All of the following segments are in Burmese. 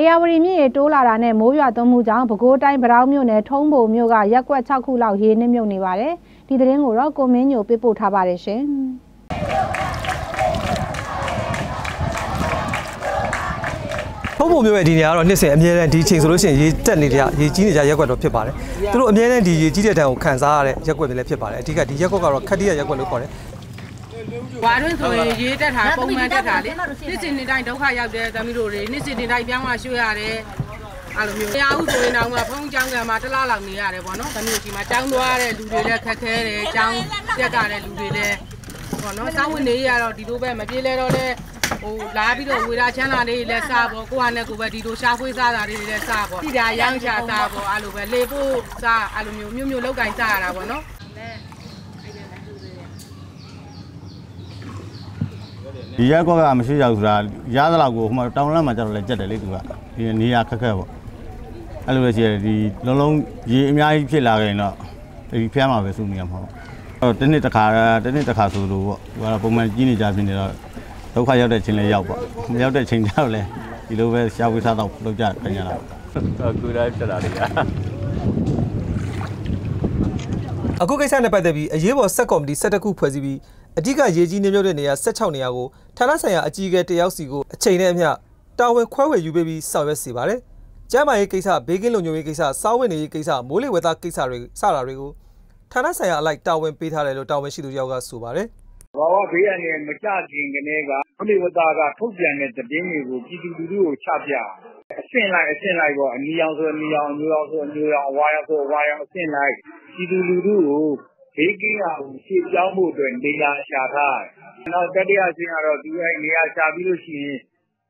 အေယာဝတီမြစ်ရေတိုးလာတာနဲ့မိုးရွာသွန်းမှုကြောင့်ပဲခူးတိုင်းဗရောင်းမြို့နယ်ထုံးဘုံမြို့ကရက်ကွက်6ခုလောက်ရေနစ်မြုပ်နေပါတယ်။ဒီသတင်းကိုတော့ကိုမင်းညိုပေးပို့ထားပါတယ်ရှင်။ဖုံးပုံမျိုးရဲ့ဒီနေရာကတော့နှစ်စဉ်အမြဲတမ်းဒီချိန်ဆိုလို့ရှိရင်ရေတက်နေကြရေကြီးနေကြရက်ကွက်တော့ဖြစ်ပါတယ်။သူတို့အမြဲတမ်းဒီရေကြီးတဲ့တန်းကိုခံစားရတဲ့ရက်ကွက်တွေလည်းဖြစ်ပါတယ်။အဓိကဒီရက်ကွက်ကတော့ခက်တိရရက်ကွက်လို့ခေါ်တယ်။ ဘာလို့ဆိုရင်ရေးတက်တာပုံမှန်တက်တာလေ။နှစ်စဉ်နှစ်တိုင်းဒုက္ခရောက်တဲ့သမီးတို့တွေနှစ်စဉ်နှစ်တိုင်းပြောင်းမှရွှေ့ရတယ်။အဲ့လိုမျိုး။တရားဥဆိုရင်တော့ဖုန်းကြောင်းကံမှာတစ်လားလောက်နေရတယ်ပေါ့နော်။သမီးတို့ဒီမှာကြောင်းသွားတဲ့လူတွေလည်းခက်ခဲတယ်။ကြောင်းတက်ကြတဲ့လူတွေလည်းပေါ့နော်။စောင်းဝင်နေရတော့ဒီလိုပဲမပြေလဲတော့လဲဟိုလာပြီးတော့ဝေလာချမ်းသာလေးတွေလည်းစားပေါ့ကိုကနဲ့ကိုပဲဒီလိုရှာဖွေးစားတာလေးတွေလည်းစားပေါ့။ဒီတာရောင်းချစားပေါ့အဲ့လိုပဲလေဖို့စားအဲ့လိုမျိုးမျိုးမျိုးလောက်ကင်စားရတာပေါ့နော်။ ဒီရက်ကွက်ကမရှိရောက်ဆိုတာရသလောက်ကိုဟိုမှာတောင်လမ်းမှာကျတော့လည်းကြက်တယ်လေသူကဒီနေရာခက်ခက်ပေါ့အဲ့လိုပဲရှိတယ်ဒီလုံးလုံးရေအများကြီးဖြစ်လာခဲ့ရင်တော့ဒီဖျားမှာပဲစုနေရမှာပေါ့အဲ့တော့တစ်နှစ်တစ်ခါတစ်နှစ်တစ်ခါဆိုလို့ပေါ့ဒီကတော့ပုံမှန်ကြီးနေကြဖြစ်နေတော့ဒုက္ခရောက်တဲ့ချိန်လည်းရောက်ပေါ့မရောက်တဲ့ချိန်ကျတော့လည်းဒီလိုပဲရှားဝေးစားတော့လုပ်ကြခင်ရတာပေါ့ကူတိုင်းဖြစ်လာတယ်ဗျာ။အခုကိစ္စနဲ့ပတ်သက်ပြီးအရေးပေါ်ဆက်ကော်မတီ12ခုဖွဲ့စည်းပြီး အဓိကရေကြီးနေမြုပ်တဲ့နေရာ16နေရာကိုဌာနဆိုင်ရာအကြီးအကဲတယောက်စီကိုအချိန်နဲ့အမျှတာဝန်ခွဲဝေယူပေးပြီးဆောင်ရွက်စီပါတယ်။ကျန်းမာရေးကိစ္စဘေးကင်းလုံခြုံရေးကိစ္စစားဝတ်နေရေးကိစ္စမိုးလေဝသကိစ္စတွေစတာတွေကိုဌာနဆိုင်ရာအလိုက်တာဝန်ပေးထားတယ်လို့တာဝန်ရှိသူယောက်ကဆိုပါတယ်။ဘာဝဘေးအန္တရာယ်မကြခင်ကတည်းကဘုလိဝတ္တကထုတ်ပြန်တဲ့သတင်းတွေကိုပြည်သူလူထုကိုချပြအဆင့်လိုက်အဆင့်လိုက်ပေါ့အနီရောင်ဆိုအနီရောင်အညိုရောင်ဆိုအညိုရောင်အဝါရောင်ဆိုအဝါရောင်အဆင့်လိုက်ပြည်သူလူထုကို ဘေးကင်းအောင်ရှေ့ပြောင်းဖို့အတွက်နေရာရှာထားတယ်။နောက်တတိယအဆင့်ကတော့ဒီအဲနေရာရှာပြီးလို့ရှိရင်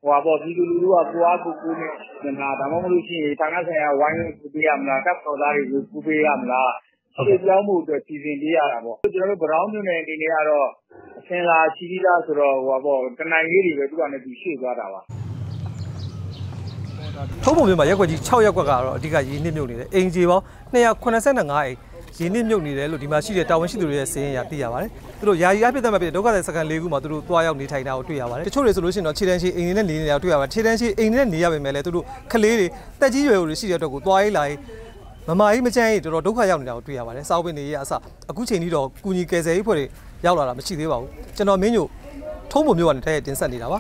ဟိုပါပေါ့ပြည်သူလူထုကကိုအားကိုကိုနဲ့နာဒါမှမဟုတ်လို့ရှိရင်ဌာနဆိုင်ရာဝိုင်းဝန်းကူပေးရမလားတပ်တော်သားတွေကိုကူပေးရမလားရှေ့ပြောင်းဖို့အတွက်စီစဉ်ပေးရတာပေါ့ကျွန်တော်တို့ဗရောင်းမြို့နယ်အနေနဲ့ကတော့အစင်လာချီပြီးသားဆိုတော့ဟိုပါပေါ့တနိုင်လေးတွေပဲသူကလည်းသူရှေ့သွားတာပါထုံးပုံမျိုးမှာရက်ွက်ကြီး6ရက်ွက်ကတော့အဓိကရင်းနှိမ့်မြုပ်နေတယ်အင်ဂျီပေါင်း285အိမ် ရင်းနှိမ့်မြုပ်နေတယ်လို့ဒီမှာရှိတဲ့တာဝန်ရှိသူတွေရဲ့စည်ရင်ရသိရပါတယ်သူတို့ယာယီအဖြစ်သက်မှတ်ပြီးဒုက္ခသည်စကန်၄ခုမှာသူတို့တွားရောက်နေထိုင်တာကိုတွေ့ရပါတယ်တချို့တွေဆိုလို့ရှိရင်တော့ခြေတန်းရှိအိမ်တွေနဲ့နေနေတာကိုတွေ့ရပါတယ်ခြေတန်းရှိအိမ်တွေနဲ့နေရပေမဲ့လည်းသူတို့ကလေးတွေတက်ကြီးရွယ်တွေရှိတဲ့အတွက်ကိုတွားရေးလာရေးမမကြီးမချမ်းကြီးတော်တော်ဒုက္ခရောက်နေတာကိုတွေ့ရပါတယ်စောက်ပင်တွေရဲ့အစအခုချိန်ကြီးတော့ကုညီကယ်ဆယ်ရေးဖွဲ့တွေရောက်လာတာမရှိသေးပါဘူးကျွန်တော်မင်းညိုထုံးပုံမျိုးကနေတည်းတင်ဆက်နေတာပါ